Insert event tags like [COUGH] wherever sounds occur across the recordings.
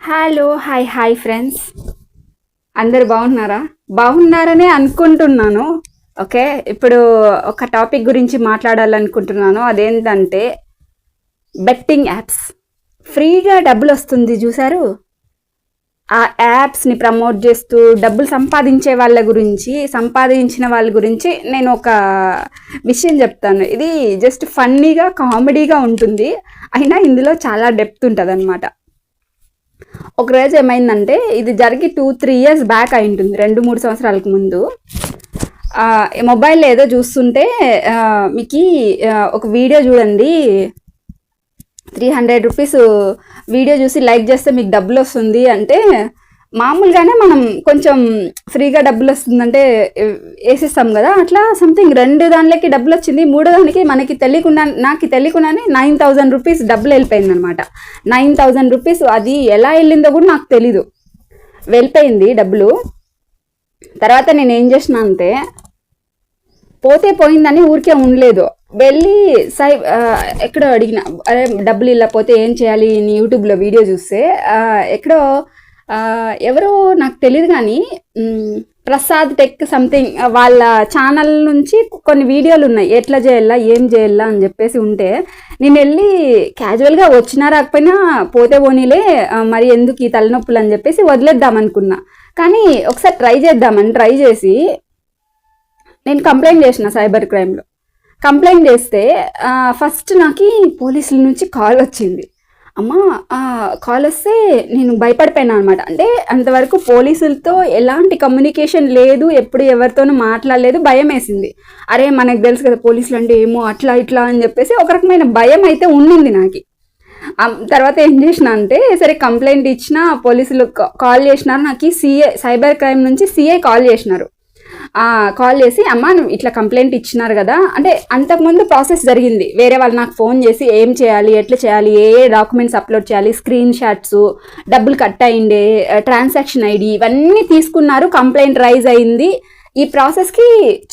Hello hi hi friends అందరు బాగున్నారా? బాగున్నారనే అనుకుంటున్నాను. ఓకే ఇప్పుడు ఒక టాపిక్ గురించి మాట్లాడాలనుకుంటున్నాను. అదేంటంటే బెట్టింగ్ యాప్స్ ఫ్రీగా డబ్బులు వస్తుంది చూసారు ఆ యాప్స్ని ప్రమోట్ చేస్తూ డబ్బులు సంపాదించే వాళ్ళ గురించి సంపాదించిన వాళ్ళ గురించి నేను ఒక విషయం చెప్తాను. ఇది జస్ట్ ఫన్నీగా కామెడీగా ఉంటుంది. అయినా ఇందులో చాలా డెప్త్ ఉంటుంది అనమాట ఒకరోజు ఏమైందంటే ఇది జరిగి టూ త్రీ ఇయర్స్ బ్యాక్ అయి ఉంటుంది రెండు మూడు సంవత్సరాలకు ముందు. మొబైల్ ఏదో చూస్తుంటే మీకు ఒక వీడియో చూడండి. త్రీ హండ్రెడ్ రూపీస్ వీడియో చూసి లైక్ చేస్తే మీకు డబ్బులు వస్తుంది అంటే మామూలుగానే మనం కొంచెం ఫ్రీగా డబ్బులు వస్తుందంటే వేసిస్తాం కదా అట్లా సంథింగ్ రెండు దానిలోకి డబ్బులు వచ్చింది మూడో దానికి మనకి తెలియకుండా నాకు తెలియకుండానే నైన్ థౌజండ్ రూపీస్ డబ్బులు వెళ్ళిపోయింది అనమాట నైన్ థౌజండ్ రూపీస్ అది ఎలా వెళ్ళిందో కూడా నాకు తెలీదు. వెళ్ళిపోయింది డబ్బులు. తర్వాత నేను ఏం చేసిన అంతే పోతే పోయిందని ఊరికే ఉండలేదు. వెళ్ళి సై ఎక్కడో అడిగిన అరే డబ్బులు ఇలా పోతే ఏం చేయాలి? నీ యూట్యూబ్లో వీడియో చూస్తే ఎక్కడో ఎవరో నాకు తెలియదు కానీ ప్రసాద్ టెక్ సంథింగ్ వాళ్ళ ఛానల్ నుంచి కొన్ని వీడియోలు ఉన్నాయి. ఎట్లా చేయాలా ఏం చేయాలా అని చెప్పేసి ఉంటే నేను వెళ్ళి క్యాజువల్గా వచ్చినా రాకపోయినా పోతే పోనీలే మరి ఎందుకు ఈ తలనొప్పులు అని చెప్పేసి వదిలేద్దాం అనుకున్నా. కానీ ఒకసారి ట్రై చేద్దామని ట్రై చేసి నేను కంప్లైంట్ చేసిన సైబర్ క్రైమ్లో కంప్లైంట్ చేస్తే ఫస్ట్ నాకు పోలీసుల నుంచి కాల్ వచ్చింది. అమ్మ కాల్ వస్తే నేను భయపడిపోయినా అనమాట అంటే అంతవరకు పోలీసులతో ఎలాంటి కమ్యూనికేషన్ లేదు ఎప్పుడు ఎవరితోనూ మాట్లాడలేదు భయం వేసింది అరే మనకు తెలుసు కదా పోలీసులు అంటే ఏమో అట్లా ఇట్లా అని చెప్పేసి ఒక రకమైన భయం అయితే ఉండింది నాకు. తర్వాత ఏం చేసిన అంటే సరే కంప్లైంట్ ఇచ్చిన పోలీసులు కాల్ చేసినారు. నాకు సిఏ సైబర్ క్రైమ్ నుంచి సిఐ కాల్ చేసినారు. కాల్ చేసి అమ్మ నువ్వు ఇట్లా కంప్లైంట్ ఇచ్చినారు కదా. అంటే అంతకుముందు ప్రాసెస్ జరిగింది. వేరే వాళ్ళు నాకు ఫోన్ చేసి ఏం చేయాలి? ఎట్లా చేయాలి? ఏ ఏ డాక్యుమెంట్స్ అప్లోడ్ చేయాలి? స్క్రీన్ షాట్స్ డబ్బులు కట్ అయిండే ట్రాన్సాక్షన్ ఐడి ఇవన్నీ తీసుకున్నారు. కంప్లైంట్ రైజ్ అయింది. ఈ ప్రాసెస్కి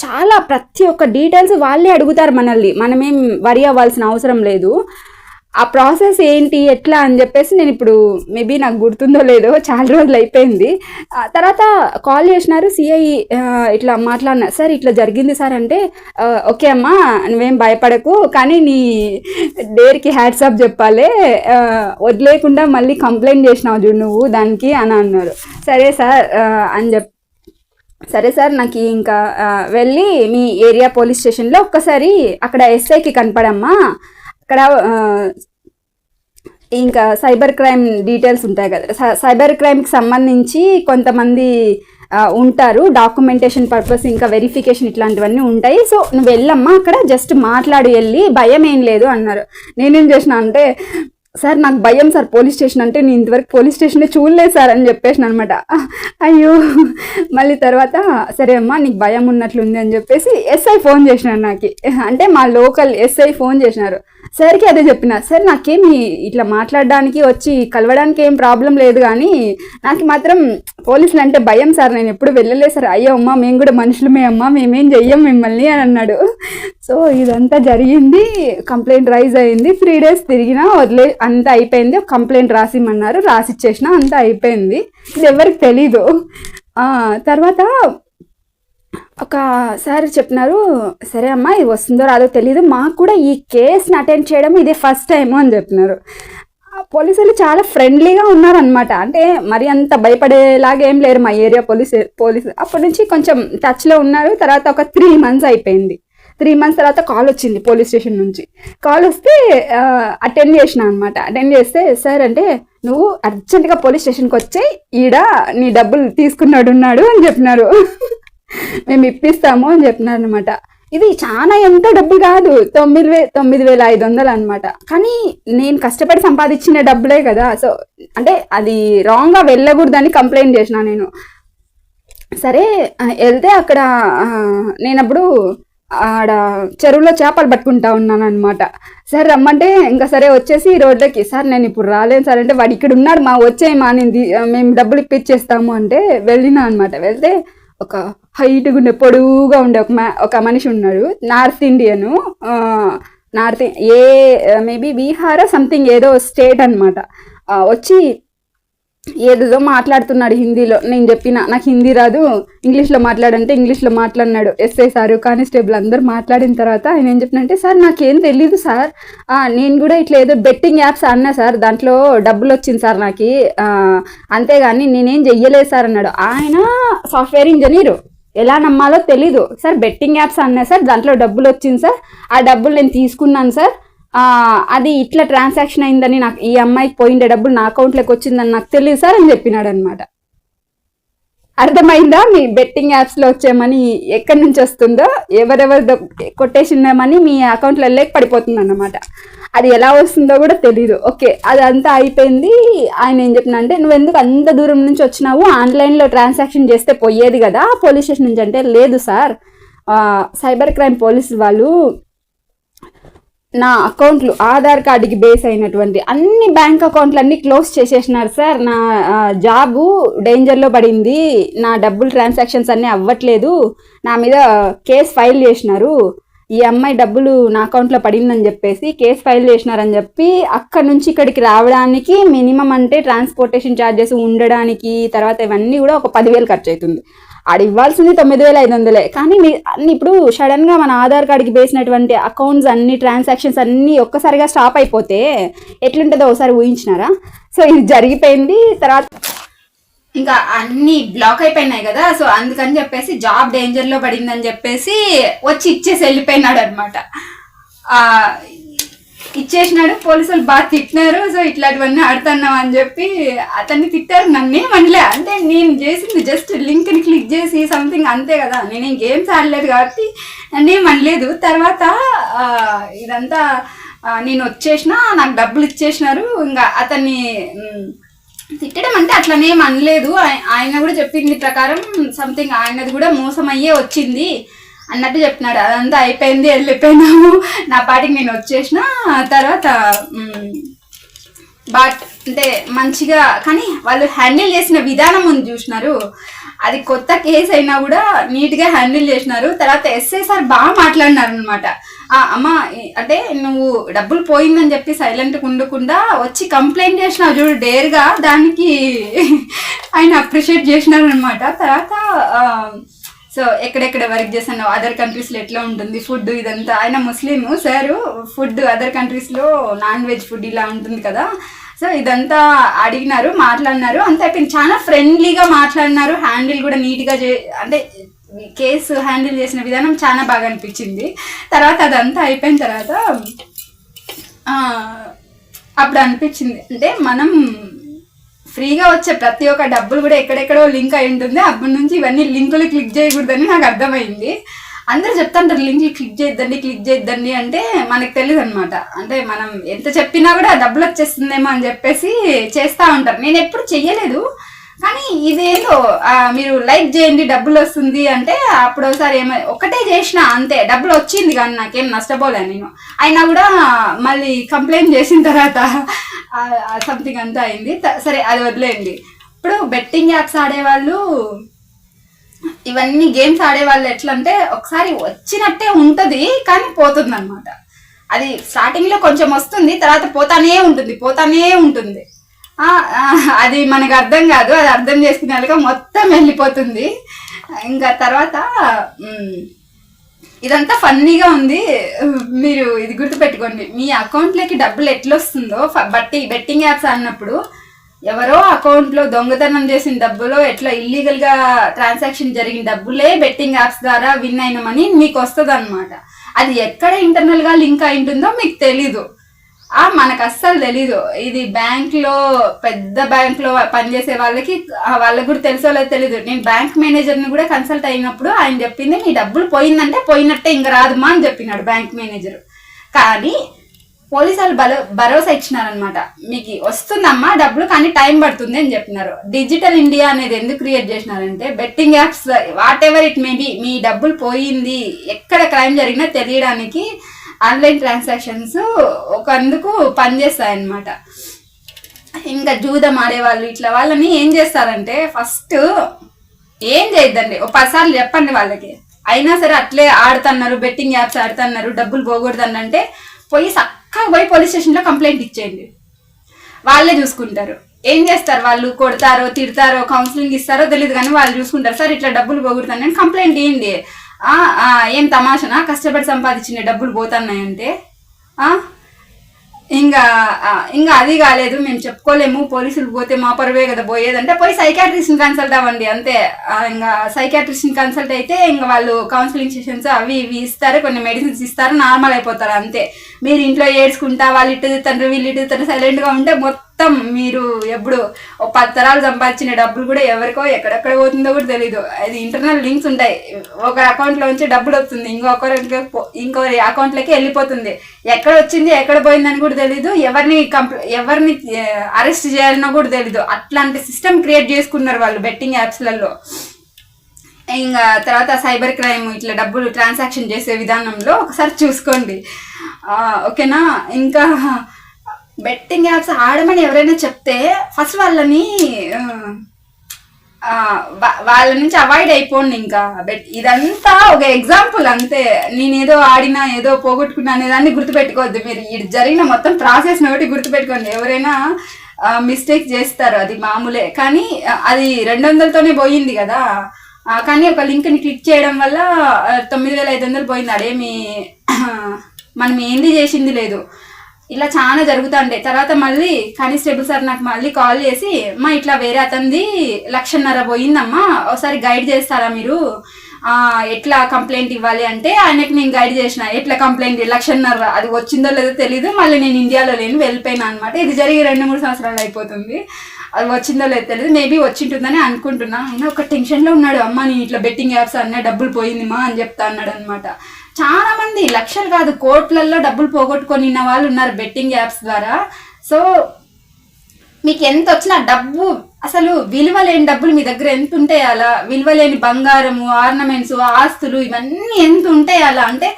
చాలా ప్రతి ఒక్క డీటెయిల్స్ వాళ్ళే అడుగుతారు మనల్ని. మనమేం వరి అవ్వాల్సిన అవసరం లేదు. ఆ ప్రాసెస్ ఏంటి ఎట్లా అని చెప్పేసి నేను ఇప్పుడు మేబీ నాకు గుర్తుందో లేదో చాలా రోజులు అయిపోయింది. తర్వాత కాల్ చేసినారు సిఐ ఇట్లా మాట్లాడినా సార్ ఇట్లా జరిగింది సార్ అంటే ఓకే అమ్మా నువ్వేం భయపడకు కానీ నీ డేర్కి హ్యాట్సాప్ చెప్పాలి వదిలేకుండా మళ్ళీ కంప్లైంట్ చేసినావు చూడు నువ్వు దానికి అని అన్నారు. సరే సార్ అని చెప్ సరే సార్ నాకు ఇంకా వెళ్ళి మీ ఏరియా పోలీస్ స్టేషన్లో ఒక్కసారి అక్కడ ఎస్ఐకి కనపడమ్మా అక్కడ ఇంకా సైబర్ క్రైమ్ డీటెయిల్స్ ఉంటాయి కదా. సైబర్ క్రైమ్కి సంబంధించి కొంతమంది ఉంటారు. డాక్యుమెంటేషన్ పర్పస్ ఇంకా వెరిఫికేషన్ ఇట్లాంటివన్నీ ఉంటాయి. సో నువ్వు వెళ్ళమ్మా అక్కడ జస్ట్ మాట్లాడి వెళ్ళి భయం ఏం లేదు అన్నారు. నేనేం చేసిన అంటే సార్ నాకు భయం సార్ పోలీస్ స్టేషన్ అంటే నేను ఇంతవరకు పోలీస్ స్టేషన్ చూడలేదు సార్ అని చెప్పేసిన అనమాట. అయ్యో మళ్ళీ తర్వాత సరే అమ్మా నీకు భయం ఉన్నట్లుంది అని చెప్పేసి ఎస్ఐ ఫోన్ చేసినారు నాకు. అంటే మా లోకల్ ఎస్ఐ ఫోన్ చేసినారు. సరికి అదే చెప్పిన సార్ నాకేమి ఇట్లా మాట్లాడడానికి వచ్చి కలవడానికి ఏం ప్రాబ్లం లేదు కానీ నాకు మాత్రం పోలీసులు అంటే భయం సార్. నేను ఎప్పుడు వెళ్ళలేదు సార్. అయ్యో అమ్మ మేము కూడా మనుషులమే అమ్మ మేమేం చెయ్యం మిమ్మల్ని అని అన్నాడు. సో ఇదంతా జరిగింది. కంప్లైంట్ రైజ్ అయింది. త్రీ డేస్ తిరిగినా వదిలే అంతా అయిపోయింది. ఒక కంప్లైంట్ రాసిమ్మన్నారు. రాసిచ్చేసిన అంతా అయిపోయింది. ఇది ఎవరికి తెలీదు. తర్వాత ఒక సార్ చెప్పినారు సరే అమ్మా ఇది వస్తుందో రాదో తెలియదు మాకు కూడా ఈ కేసుని అటెండ్ చేయడం ఇదే ఫస్ట్ టైం అని చెప్పినారు. పోలీసులు చాలా ఫ్రెండ్లీగా ఉన్నారనమాట అంటే మరి అంత భయపడేలాగా ఏం లేరు మా ఏరియా పోలీస్ పోలీసు. అప్పటి నుంచి కొంచెం టచ్లో ఉన్నారు. తర్వాత ఒక త్రీ మంత్స్ అయిపోయింది. త్రీ మంత్స్ తర్వాత కాల్ వచ్చింది పోలీస్ స్టేషన్ నుంచి. కాల్ వస్తే అటెండ్ చేసిన అనమాట అటెండ్ చేస్తే సార్ అంటే నువ్వు అర్జెంటుగా పోలీస్ స్టేషన్కి వచ్చే ఈడ నీ డబ్బులు తీసుకున్నాడు ఉన్నాడు అని చెప్పినారు. మేము ఇప్పిస్తాము అని చెప్పినారు అనమాట ఇది చాలా ఎంతో డబ్బు కాదు తొమ్మిది వే తొమ్మిది వేల ఐదు వందలు అనమాట కానీ నేను కష్టపడి సంపాదించిన డబ్బులే కదా సో అంటే అది రాంగ్గా వెళ్ళకూడదని కంప్లైంట్ చేసిన నేను. సరే వెళ్తే అక్కడ నేను నేనప్పుడు ఆడ చెరువులో చేపలు పట్టుకుంటా ఉన్నాను అనమాట సార్ రమ్మంటే ఇంకా సరే వచ్చేసి రోడ్లకి. సార్ నేను ఇప్పుడు రాలేను సార్. అంటే వాడు ఇక్కడ ఉన్నాడు మా వచ్చేయమా నేను మేము డబ్బులు ఇప్పించేస్తాము అంటే వెళ్ళినా అనమాట వెళ్తే ఒక హైట్గా ఉండే పొడువుగా ఉండే ఒక మ- ఒక మనిషి ఉన్నాడు. నార్త్ ఇండియను నార్త్ ఏ మేబీ బీహార్ సంథింగ్ ఏదో స్టేట్ అనమాట వచ్చి ఏదేదో మాట్లాడుతున్నాడు హిందీలో. నేను చెప్పిన నాకు హిందీ రాదు ఇంగ్లీష్లో మాట్లాడంటే ఇంగ్లీష్లో మాట్లాడినాడు ఎస్ఐ సారు. కానిస్టేబుల్ అందరూ మాట్లాడిన తర్వాత ఆయన ఏం చెప్పినంటే సార్ నాకేం తెలియదు సార్. నేను కూడా ఇట్లా ఏదో బెట్టింగ్ యాప్స్ అన్నా సార్. దాంట్లో డబ్బులు వచ్చింది సార్ నాకు. అంతేగాని నేనేం చెయ్యలేదు సార్ అన్నాడు. ఆయన సాఫ్ట్వేర్ ఇంజనీరు. ఎలా నమ్మాలో తెలీదు. సార్ బెట్టింగ్ యాప్స్ అన్నా సార్ దాంట్లో డబ్బులు వచ్చింది సార్. ఆ డబ్బులు నేను తీసుకున్నాను సార్. అది ఇట్లా ట్రాన్సాక్షన్ అయిందని నాకు ఈ అమ్మాయికి పోయిండే డబ్బులు నా అకౌంట్లోకి వచ్చిందని నాకు తెలియదు సార్ అని చెప్పినాడు అనమాట అర్థమైందా? మీ బెట్టింగ్ యాప్స్లో వచ్చే మనీ ఎక్కడి నుంచి వస్తుందో? ఎవరెవరు కొట్టేసిన మనీ మీ అకౌంట్లో లేక పడిపోతుంది అన్నమాట అది ఎలా వస్తుందో కూడా తెలీదు. ఓకే అదంతా అయిపోయింది. ఆయన ఏం చెప్పిన అంటే నువ్వు ఎందుకు అంత దూరం నుంచి వచ్చినావు? ఆన్లైన్లో ట్రాన్సాక్షన్ చేస్తే పోయేది కదా? పోలీస్ స్టేషన్ నుంచి అంటే లేదు సార్. సైబర్ క్రైమ్ పోలీసు వాళ్ళు నా అకౌంట్లు ఆధార్ కార్డుకి బేస్ అయినటువంటి అన్ని బ్యాంక్ అకౌంట్లు అన్ని క్లోజ్ చేసేసినారు సార్. నా జాబు డేంజర్లో పడింది. నా డబ్బులు ట్రాన్సాక్షన్స్ అన్నీ అవ్వట్లేదు. నా మీద కేసు ఫైల్ చేసినారు. ఈ అమ్మాయి డబ్బులు నా అకౌంట్లో పడిందని చెప్పేసి కేసు ఫైల్ చేసినారని చెప్పి అక్కడ నుంచి ఇక్కడికి రావడానికి మినిమం అంటే ట్రాన్స్పోర్టేషన్ ఛార్జెస్ ఉండడానికి తర్వాత ఇవన్నీ కూడా ఒక పదివేలు ఖర్చు అవుతుంది ఆడ ఇవ్వాల్సింది తొమ్మిది వేల ఐదు వందలే కానీ మీ అన్ని ఇప్పుడు సడన్గా మన ఆధార్ కార్డ్కి వేసినటువంటి అకౌంట్స్ అన్ని ట్రాన్సాక్షన్స్ అన్ని ఒక్కసారిగా స్టాప్ అయిపోతే ఎట్లుంటుందో ఒకసారి ఊహించినారా? సో ఇది జరిగిపోయింది. తర్వాత ఇంకా అన్ని బ్లాక్ అయిపోయినాయి కదా సో అందుకని చెప్పేసి జాబ్ డేంజర్లో పడిందని చెప్పేసి వచ్చి ఇచ్చేసి వెళ్ళిపోయినాడు అనమాట ఇచ్చేసినాడు పోలీసులు బాగా తిట్టినారు సో ఇట్లాంటివన్నీ ఆడుతున్నాం అని చెప్పి అతన్ని తిట్టారు. నన్ను మనలే అంటే నేను చేసింది జస్ట్ లింక్ని క్లిక్ చేసి సంథింగ్ అంతే కదా. నేను గేమ్స్ ఆడలేదు కాబట్టి నన్నేం అనలేదు. తర్వాత ఇదంతా నేను వచ్చేసిన నాకు డబ్బులు ఇచ్చేసినారు. ఇంకా అతన్ని తిట్టడం అంటే అట్లనేం అనలేదు. ఆయన కూడా చెప్పింది ప్రకారం సంథింగ్ ఆయనది కూడా మోసం అయ్యే వచ్చింది అన్నట్టు చెప్పినాడు అదంతా అయిపోయింది వెళ్ళిపోయినాము. నా పాటికి నేను వచ్చేసిన. తర్వాత బట్ అంటే మంచిగా కానీ వాళ్ళు హ్యాండిల్ చేసిన విధానం ఉంది చూసినారు. అది కొత్త కేసు అయినా కూడా నీట్గా హ్యాండిల్ చేసినారు. తర్వాత ఎస్ఐ సార్ బాగా మాట్లాడినారు అనమాట అమ్మ అంటే నువ్వు డబ్బులు పోయిందని చెప్పి సైలెంట్ ఉండకుండా వచ్చి కంప్లైంట్ చేసినావు చూడు డేర్గా దానికి [LAUGHS] ఆయన అప్రిషియేట్ చేసినారు అనమాట తర్వాత సో ఎక్కడెక్కడ వర్క్ చేశాను అదర్ కంట్రీస్లో ఎట్లా ఉంటుంది? ఫుడ్ ఇదంతా? ఆయన ముస్లిం సార్ ఫుడ్ అదర్ కంట్రీస్లో నాన్ వెజ్ ఫుడ్ ఇలా ఉంటుంది కదా. సో ఇదంతా అడిగినారు మాట్లాడినారు. అంతే అయిపోయింది చాలా ఫ్రెండ్లీగా మాట్లాడినారు. హ్యాండిల్ కూడా నీట్గా చే అంటే కేసు హ్యాండిల్ చేసిన విధానం చాలా బాగా అనిపించింది. తర్వాత అదంతా అయిపోయిన తర్వాత అప్పుడు అనిపించింది. అంటే మనం ఫ్రీగా వచ్చే ప్రతి ఒక్క డబ్బులు కూడా ఎక్కడెక్కడో లింక్ అయి ఉంటుంది. అప్పటి నుంచి ఇవన్నీ లింకులు క్లిక్ చేయకూడదని నాకు అర్థమైంది. అందరూ చెప్తాంటారు లింక్ క్లిక్ చేయొద్దండి క్లిక్ చేయొద్దండి. అంటే మనకు తెలియదు అనమాట అంటే మనం ఎంత చెప్పినా కూడా డబ్బులు వచ్చేస్తుందేమో అని చెప్పేసి చేస్తూ ఉంటారు. నేను ఎప్పుడు చెయ్యలేదు. కానీ ఇదేదో మీరు లైక్ చేయండి డబ్బులు వస్తుంది అంటే అప్పుడు ఒకసారి ఏమై ఒకటే చేసిన అంతే. డబ్బులు వచ్చింది కానీ నాకేం నష్టపోలే నేను. అయినా కూడా మళ్ళీ కంప్లైంట్ చేసిన తర్వాత సంథింగ్ అంతా అయింది. సరే అది వదిలేయండి. ఇప్పుడు బెట్టింగ్ యాప్స్ ఆడేవాళ్ళు ఇవన్నీ గేమ్స్ ఆడే వాళ్ళు ఎట్లా అంటే ఒకసారి వచ్చినట్టే ఉంటుంది కానీ పోతుంది అనమాట అది స్టార్టింగ్లో కొంచెం వస్తుంది తర్వాత పోతానే ఉంటుంది పోతానే ఉంటుంది. అది మనకు అర్థం కాదు అది అర్థం చేసుకునేలాగా మొత్తం వెళ్ళిపోతుంది. ఇంకా తర్వాత ఇదంతా ఫన్నీగా ఉంది. మీరు ఇది గుర్తుపెట్టుకోండి మీ అకౌంట్లోకి డబ్బులు ఎట్లా వస్తుందో బట్టి బెట్టింగ్ యాప్స్ అన్నప్పుడు ఎవరో అకౌంట్లో దొంగతనం చేసిన డబ్బులో ఎట్లా ఇల్లీగల్గా ట్రాన్సాక్షన్ జరిగిన డబ్బులే బెట్టింగ్ యాప్స్ ద్వారా విన్ అయిన మనీ మీకు వస్తుంది అనమాట అది ఎక్కడ ఇంటర్నల్గా లింక్ అయి ఉంటుందో మీకు తెలీదు. ఆ మనకు అస్సలు తెలీదు. ఇది బ్యాంక్లో పెద్ద బ్యాంక్లో పనిచేసే వాళ్ళకి వాళ్ళకి కూడా తెలుసో లేదో తెలీదు. నేను బ్యాంక్ మేనేజర్ని కూడా కన్సల్ట్ అయినప్పుడు ఆయన చెప్పింది మీ డబ్బులు పోయిందంటే పోయినట్టే ఇంకా రాదుమా అని చెప్పినాడు బ్యాంక్ మేనేజర్. కానీ పోలీసు వాళ్ళు బలో భరోసా ఇచ్చినారనమాట మీకు వస్తుందమ్మా డబ్బులు కానీ టైం పడుతుంది అని చెప్పినారు. డిజిటల్ ఇండియా అనేది ఎందుకు create చేసినారంటే betting apps whatever it may be మీ డబ్బులు పోయింది ఎక్కడ క్రైమ్ జరిగినా తెలియడానికి ఆన్లైన్ ట్రాన్సాక్షన్స్ ఒకందుకు పనిచేస్తాయన్నమాట. ఇంకా జూదం ఆడేవాళ్ళు ఇట్లా వాళ్ళని ఏం చేస్తారంటే ఫస్ట్ ఏం చేయొద్దండి. ఓ పదిసార్లు చెప్పండి వాళ్ళకి. అయినా సరే అట్లే ఆడుతున్నారు బెట్టింగ్ యాప్స్ ఆడుతున్నారు డబ్బులు పోకూడదండి అంటే పోయి పక్కా పోయి పోలీస్ స్టేషన్లో కంప్లైంట్ ఇచ్చేయండి. వాళ్ళే చూసుకుంటారు. ఏం చేస్తారు వాళ్ళు? కొడతారో తిడతారో కౌన్సిలింగ్ ఇస్తారో తెలియదు కానీ వాళ్ళు చూసుకుంటారు. సార్ ఇట్లా డబ్బులు పోగొడతాను నేను కంప్లైంట్ ఇవ్వండి ఏం తమాషనా? కష్టపడి సంపాదించిన డబ్బులు పోతున్నాయంటే. ఆ? ఇంకా ఇంకా అది కాలేదు మేము చెప్పుకోలేము పోలీసులు పోతే మా పరువే కదా పోయేదంటే పోయి సైకాట్రిస్ట్ని కన్సల్ట్ అవ్వండి అంతే. ఇంకా సైకాట్రిస్ట్ని కన్సల్ట్ అయితే ఇంకా వాళ్ళు కౌన్సిలింగ్ సెషన్స్ అవి ఇవి ఇస్తారు కొన్ని మెడిసిన్స్ ఇస్తారు నార్మల్ అయిపోతారు అంతే. మీరు ఇంట్లో ఏడ్చుకుంటా వాళ్ళు ఇటు తింటారు వీళ్ళు ఇటు తింటారు సైలెంట్గా ఉంటే మొత్తం మొత్తం మీరు ఎప్పుడు ఒక పది తరాలు సంపాదించిన డబ్బులు కూడా ఎవరికో ఎక్కడెక్కడ పోతుందో కూడా తెలీదు. అది ఇంటర్నల్ లింక్స్ ఉంటాయి. ఒక అకౌంట్లో నుంచి డబ్బులు వస్తుంది. ఇంకొకరికి ఇంకొకరి అకౌంట్లోకి వెళ్ళిపోతుంది. ఎక్కడ వచ్చింది ఎక్కడ పోయిందని కూడా తెలీదు. ఎవరిని కంప్ల ఎవరిని అరెస్ట్ చేయాలనో కూడా తెలీదు. అట్లాంటి సిస్టమ్ క్రియేట్ చేసుకున్నారు వాళ్ళు బెట్టింగ్ యాప్స్లలో ఇంకా తర్వాత సైబర్ క్రైమ్ ఇట్లా డబ్బులు ట్రాన్సాక్షన్ చేసే విధానంలో ఒకసారి చూసుకోండి. ఓకేనా? ఇంకా బెట్టింగ్ యాప్స్ ఆడమని ఎవరైనా చెప్తే ఫస్ట్ వాళ్ళని వాళ్ళ నుంచి అవాయిడ్ అయిపోండి ఇంకా. బెట్ ఇదంతా ఒక ఎగ్జాంపుల్ అంతే. నేను ఏదో ఆడినా ఏదో పోగొట్టుకున్నా అనేదాన్ని గుర్తుపెట్టుకోవద్దు మీరు. ఇది జరిగిన మొత్తం ప్రాసెస్ ఒకటి గుర్తుపెట్టుకోండి. ఎవరైనా మిస్టేక్ చేస్తారు అది మామూలే. కానీ అది రెండు వందలతోనే పోయింది కదా. కానీ ఒక లింక్ని క్లిక్ చేయడం వల్ల తొమ్మిది వేల ఐదు వందలు పోయింది. అదేమి [CLEARS THROAT] మనం ఏంది చేసింది లేదు. ఇలా చాలా జరుగుతుండే. తర్వాత మళ్ళీ కానిస్టేబుల్ సార్ నాకు మళ్ళీ కాల్ చేసి మా ఇట్లా వేరే అతనిది లక్షన్నర పోయిందమ్మా ఒకసారి గైడ్ చేస్తారా మీరు? ఎట్లా కంప్లైంట్ ఇవ్వాలి? అంటే ఆయనకి నేను గైడ్ చేసిన. ఎట్లా కంప్లైంట్ లక్షన్నర అది వచ్చిందో లేదో తెలీదు. మళ్ళీ నేను ఇండియాలో లేను వెళ్ళిపోయినా అనమాట ఇది జరిగి రెండు మూడు సంవత్సరాలు అయిపోతుంది. అది వచ్చిందో లేదో తెలియదు మేబీ వచ్చింటుందని అనుకుంటున్నా. ఆయన ఒక టెన్షన్లో ఉన్నాడు. అమ్మ నేను ఇట్లా బెట్టింగ్ యాప్స్ అన్న డబ్బులు పోయింది మా అని చెప్తా అన్నాడు అనమాట చాలా మంది లక్షలు కాదు కోట్లల్లో డబ్బులు పోగొట్టుకొని వాళ్ళు ఉన్నారు బెట్టింగ్ యాప్స్ ద్వారా. సో మీకు ఎంత వచ్చినా డబ్బు అసలు విలువ లేని డబ్బులు మీ దగ్గర ఎంత ఉంటాయి అలా? విలువ లేని బంగారము ఆర్నమెంట్స్ ఆస్తులు ఇవన్నీ ఎంత ఉంటాయి అలా? అంటే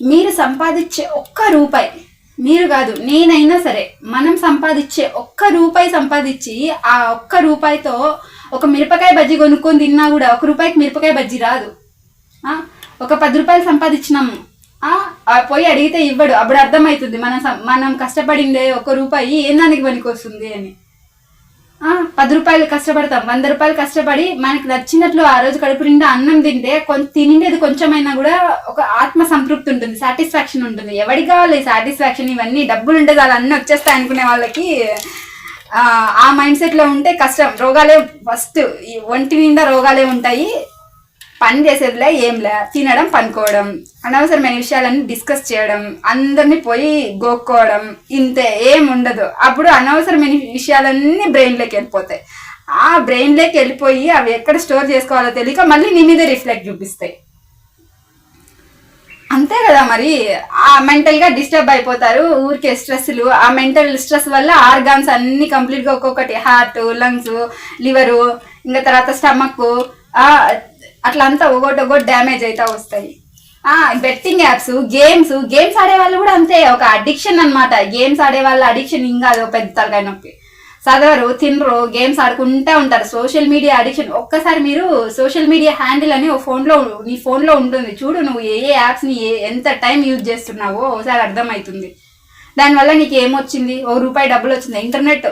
మీరు సంపాదించే ఒక్క రూపాయి మీరు కాదు నేనైనా సరే మనం సంపాదించే ఒక్క రూపాయి సంపాదించి ఆ ఒక్క రూపాయితో ఒక మిరపకాయ బజ్జీ కొనుక్కొని తిన్నా కూడా ఒక రూపాయికి మిరపకాయ బజ్జీ రాదు. ఒక పది రూపాయలు సంపాదించినాము ఆ, పోయి అడిగితే ఇవ్వడు. అప్పుడు అర్థమవుతుంది మనం సం- మనం కష్టపడిందే ఒక రూపాయి ఏందానికి పనికి వస్తుంది అని. పది రూపాయలు కష్టపడతాం. వంద రూపాయలు కష్టపడి మనకి నచ్చినట్లు ఆ రోజు కడుపు నిండా అన్నం తింటే కొంత తినిండేది కొంచెమైనా కూడా ఒక ఆత్మ సంతృప్తి ఉంటుంది సాటిస్ఫాక్షన్ ఉంటుంది. ఎవరికి కావాలి సాటిస్ఫాక్షన్? ఇవన్నీ డబ్బులు ఉంటే అలా అన్నీ వచ్చేస్తాయి అనుకునే వాళ్ళకి ఆ, ఆ మైండ్ సెట్లో ఉంటే కష్టం. రోగాలే ఫస్ట్ ఈ ఒంటి నిండా రోగాలే ఉంటాయి. పని చేసేదిలే ఏంలే. తినడం పనుకోవడం. అనవసరమైన విషయాలన్నీ డిస్కస్ చేయడం అందరినీ పోయి గోక్కోవడం ఇంతే. ఏం ఉండదు. అప్పుడు అనవసరమైన విషయాలన్నీ బ్రెయిన్లోకి వెళ్ళిపోతాయి. ఆ బ్రెయిన్లోకి వెళ్ళిపోయి అవి ఎక్కడ స్టోర్ చేసుకోవాలో తెలియక మళ్ళీ నీ మీద రిఫ్లెక్ట్ చూపిస్తాయి. అంతే కదా మరి. ఆ మెంటల్గా డిస్టర్బ్ అయిపోతారు. ఊరికే స్ట్రెస్లు ఆ మెంటల్ స్ట్రెస్ వల్ల ఆర్గాన్స్ అన్ని కంప్లీట్గా ఒక్కొక్కటి హార్ట్ లంగ్స్ లివరు ఇంకా తర్వాత స్టమక్ అట్లా అంతా ఒకటి ఒకటి డ్యామేజ్ అయితే వస్తాయి. బెట్టింగ్ యాప్స్ గేమ్స్ గేమ్స్ ఆడే వాళ్ళు కూడా అంతే ఒక అడిక్షన్ అనమాట గేమ్స్ ఆడే వాళ్ళ అడిక్షన్ ఇంకా అది పెద్ద తలకాయ నొప్పి. చదవరు తినరు గేమ్స్ ఆడుకుంటూ ఉంటారు. సోషల్ మీడియా అడిక్షన్ ఒక్కసారి మీరు సోషల్ మీడియా హ్యాండిల్ అని ఓ ఫోన్లో నీ ఫోన్లో ఉంటుంది. చూడు నువ్వు ఏ ఏ యాప్స్ని ఏ ఎంత టైం యూజ్ చేస్తున్నావో ఒకసారి అర్థమవుతుంది. దానివల్ల నీకు ఏమొచ్చింది ఓ రూపాయి డబ్బులు వచ్చింది ఇంటర్నెట్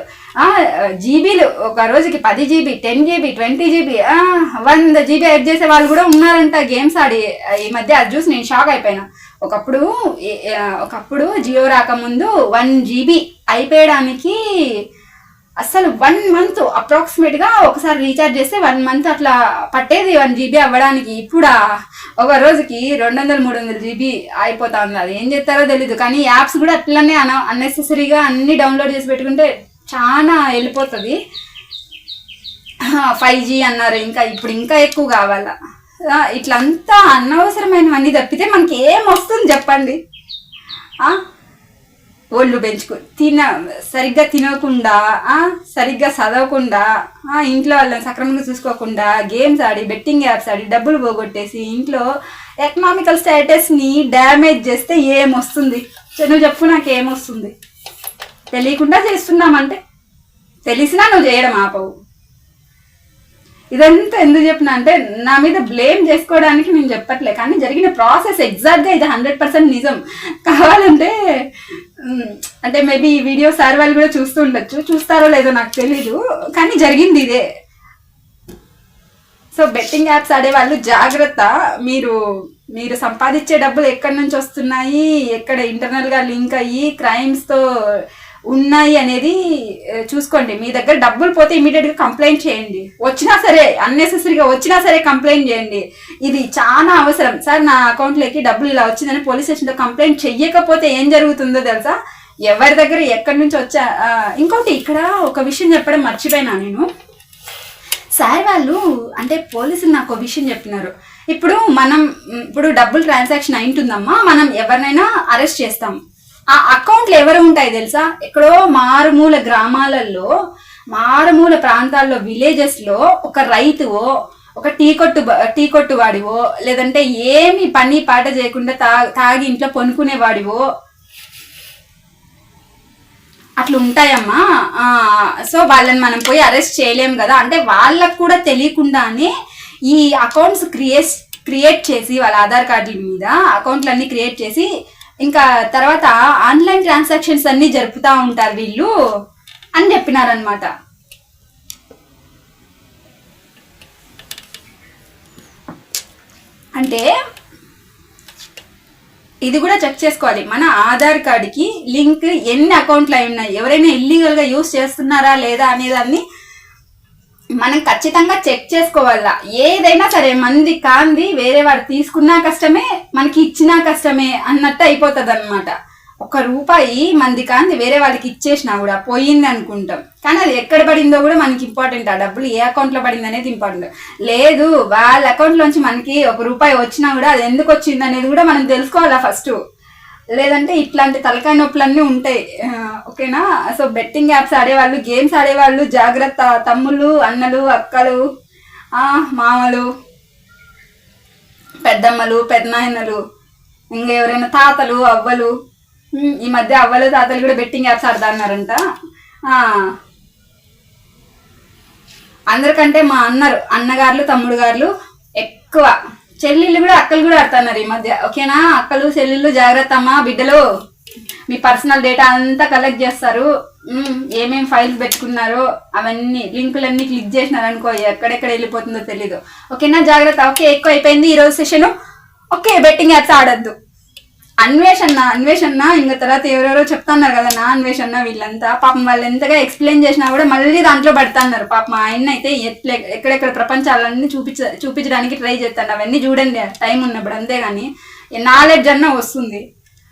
జీబీలు. ఒక రోజుకి పది GB ten GB twenty GB వంద జీబీ యాడ్ చేసే వాళ్ళు కూడా ఉన్నారంట గేమ్స్ ఆడి. ఈ మధ్య అది చూసి నేను షాక్ అయిపోయినా. ఒకప్పుడు ఒకప్పుడు జియో రాకముందు వన్ జీబీ అయిపోయడానికి అసలు వన్ మంత్ అప్రాక్సిమేట్గా ఒకసారి రీఛార్జ్ చేస్తే వన్ మంత్ అట్లా పట్టేది వన్ జీబీ అవ్వడానికి. ఇప్పుడు ఒక రోజుకి రెండు వందలు మూడు వందల జీబీ అయిపోతా ఉంది అది ఏం చేస్తారో తెలీదు. కానీ యాప్స్ కూడా అట్లనే అన అన్నెసెసరీగా అన్ని డౌన్లోడ్ చేసి పెట్టుకుంటే చాలా వెళ్ళిపోతుంది. ఫైవ్ జీ అన్నారు. ఇంకా ఇప్పుడు ఇంకా ఎక్కువ కావాలా? ఇట్లంతా అనవసరమైనవన్నీ తప్పితే మనకి ఏం వస్తుంది చెప్పండి? ఒళ్ళు పెంచుకు తిన సరిగ్గా తినకుండా సరిగ్గా చదవకుండా ఇంట్లో వాళ్ళని సక్రమంగా చూసుకోకుండా గేమ్స్ ఆడి బెట్టింగ్ యాప్స్ ఆడి డబ్బులు పోగొట్టేసి ఇంట్లో ఎకనామికల్ స్టేటస్ని డ్యామేజ్ చేస్తే ఏమొస్తుంది? నువ్వు చెప్పు నాకు ఏమొస్తుంది? తెలియకుండా చేస్తున్నామంటే? తెలిసినా నువ్వు చేయడం ఆపవు. ఇదంతా ఎందుకు చెప్పిన అంటే నా మీద బ్లేమ్ చేసుకోవడానికి నేను చెప్పట్లే కానీ జరిగిన ప్రాసెస్ ఎగ్జాక్ట్గా ఇది హండ్రెడ్ పర్సెంట్ నిజం. కావాలంటే అంటే మేబీ ఈ వీడియో సార్ వాళ్ళు కూడా చూస్తూ ఉండొచ్చు. చూస్తారో లేదో నాకు తెలీదు. కానీ జరిగింది ఇదే. సో బెట్టింగ్ యాప్స్ ఆడే వాళ్ళు జాగ్రత్త. మీరు మీరు సంపాదించే డబ్బులు ఎక్కడి నుంచి వస్తున్నాయి? ఎక్కడ ఇంటర్నల్గా లింక్ అయ్యి క్రైమ్స్తో ఉన్నాయి అనేది చూసుకోండి. మీ దగ్గర డబ్బులు పోతే ఇమీడియట్గా కంప్లైంట్ చేయండి. వచ్చినా సరే అన్నెసెసరీగా వచ్చినా సరే కంప్లైంట్ చేయండి. ఇది చాలా అవసరం. సార్ నా అకౌంట్లోకి డబ్బులు ఇలా వచ్చిందని పోలీస్ స్టేషన్లో కంప్లైంట్ చెయ్యకపోతే ఏం జరుగుతుందో తెలుసా? ఎవరి దగ్గర ఎక్కడి నుంచి వచ్చా? ఇంకోటి ఇక్కడ ఒక విషయం చెప్పడం మర్చిపోయినా నేను. సార్ వాళ్ళు అంటే పోలీసులు నాకు ఒక విషయం చెప్పినారు. ఇప్పుడు మనం ఇప్పుడు డబ్బులు ట్రాన్సాక్షన్ అయింటుందమ్మా మనం ఎవరినైనా అరెస్ట్ చేస్తాం. ఆ అకౌంట్లు ఎవరు ఉంటాయి తెలుసా? ఎక్కడో మారుమూల గ్రామాలలో మారుమూల ప్రాంతాల్లో విలేజెస్లో ఒక రైతువో ఒక టీ కొట్టు టీ కొట్టు వాడివో లేదంటే ఏమి పని పాట చేయకుండా తా తాగి ఇంట్లో పొనుకునేవాడివో అట్లా ఉంటాయమ్మా సో వాళ్ళని మనం పోయి అరెస్ట్ చేయలేం కదా. అంటే వాళ్ళకు కూడా తెలియకుండానే ఈ అకౌంట్స్ క్రియేట్ క్రియేట్ చేసి వాళ్ళ ఆధార్ కార్డుల మీద అకౌంట్లన్నీ క్రియేట్ చేసి ఇంకా తర్వాత ఆన్లైన్ ట్రాన్సాక్షన్స్ అన్ని జరుపుతూ ఉంటారు వీళ్ళు అని చెప్పినారనమాట అంటే ఇది కూడా చెక్ చేసుకోవాలి. మన ఆధార్ కార్డుకి లింక్ ఎన్ని అకౌంట్లు అయి ఉన్నాయి? ఎవరైనా ఇల్లీగల్గా యూజ్ యూస్ చేస్తున్నారా లేదా అనేదాన్ని మనం ఖచ్చితంగా చెక్ చేసుకోవాలా. ఏదైనా సరే మంది కాంది వేరే వాడు తీసుకున్నా కష్టమే మనకి ఇచ్చినా కష్టమే అన్నట్టు అయిపోతుంది అనమాట ఒక రూపాయి మంది కాంది వేరే వాళ్ళకి ఇచ్చేసినా కూడా పోయింది అనుకుంటాం. కానీ అది ఎక్కడ పడిందో కూడా మనకి ఇంపార్టెంట్. ఆ డబ్బులు ఏ అకౌంట్లో పడింది అనేది ఇంపార్టెంట్. లేదు వాళ్ళ అకౌంట్లోంచి మనకి ఒక రూపాయి వచ్చినా కూడా అది ఎందుకు వచ్చింది అనేది కూడా మనం తెలుసుకోవాలా ఫస్ట్. లేదంటే ఇట్లాంటి తలకాయ నొప్పులన్నీ ఉంటాయి. ఓకేనా? సో బెట్టింగ్ యాప్స్ ఆడేవాళ్ళు గేమ్స్ ఆడేవాళ్ళు జాగ్రత్త తమ్ముళ్ళు అన్నలు అక్కలు మామలు పెద్దమ్మలు పెద్దనాయనలు ఇంకా ఎవరైనా తాతలు అవ్వలు ఈ మధ్య అవ్వలు తాతలు కూడా బెట్టింగ్ యాప్స్ ఆడతాన్నారంట ఆ, అందరికంటే మా అన్నరు అన్నగారులు తమ్ముడు గారులు ఎక్కువ. చెల్లెళ్ళు కూడా అక్కలు కూడా ఆడుతున్నారు ఈ మధ్య. ఓకేనా? అక్కలు చెల్లెళ్ళు జాగ్రత్త అమ్మా బిడ్డలు. మీ పర్సనల్ డేటా అంతా కలెక్ట్ చేస్తారు. ఏమేమి ఏమేం ఫైల్స్ పెట్టుకున్నారో అవన్నీ లింకులన్నీ క్లిక్ చేసినారనుకో ఎక్కడెక్కడ వెళ్ళిపోతుందో తెలీదు. ఓకేనా? జాగ్రత్త. ఓకే ఎక్కువ అయిపోయింది ఈరోజు సెషన్. ఓకే బెట్టింగ్ యాప్స్ ఆడద్దు. అన్వేషణ అన్వేషణ ఇంకా తర్వాత ఎవరెవరో చెప్తున్నారు కదా నా అన్వేషణ వీళ్ళంతా. పాపం వాళ్ళు ఎంతగా ఎక్స్ప్లెయిన్ చేసినా కూడా మళ్ళీ దాంట్లో పడుతున్నారు. పాపం ఆయన అయితే ఎట్లే ఎక్కడెక్కడ ప్రపంచాలన్నీ చూపించ చూపించడానికి ట్రై చేస్తాను. అవన్నీ చూడండి టైం ఉన్నప్పుడు అంతేగాని నాలెడ్జ్ అన్న వస్తుంది.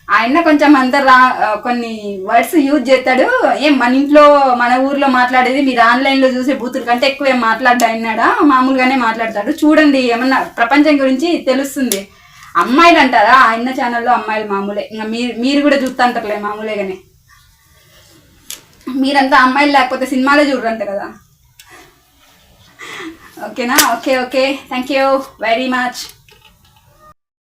ఆయన కొంచెం అంత రా కొన్ని వర్డ్స్ యూజ్ చేస్తాడు. ఏం మన ఇంట్లో మన ఊర్లో మాట్లాడేది మీరు ఆన్లైన్లో చూసే బూతుల కంటే ఎక్కువ ఏం మాట్లాడ్డా మామూలుగానే మాట్లాడతాడు. చూడండి ఏమన్నా ప్రపంచం గురించి తెలుస్తుంది. అమ్మాయిలు అంటారా ఆయన ఛానల్లో అమ్మాయిలు మామూలే. ఇంకా మీరు మీరు కూడా చూస్తా అంటారులే మామూలేగానే మీరంతా అమ్మాయిలు లేకపోతే సినిమాలే చూడరంట కదా. ఓకేనా? Okay okay. Thank you very much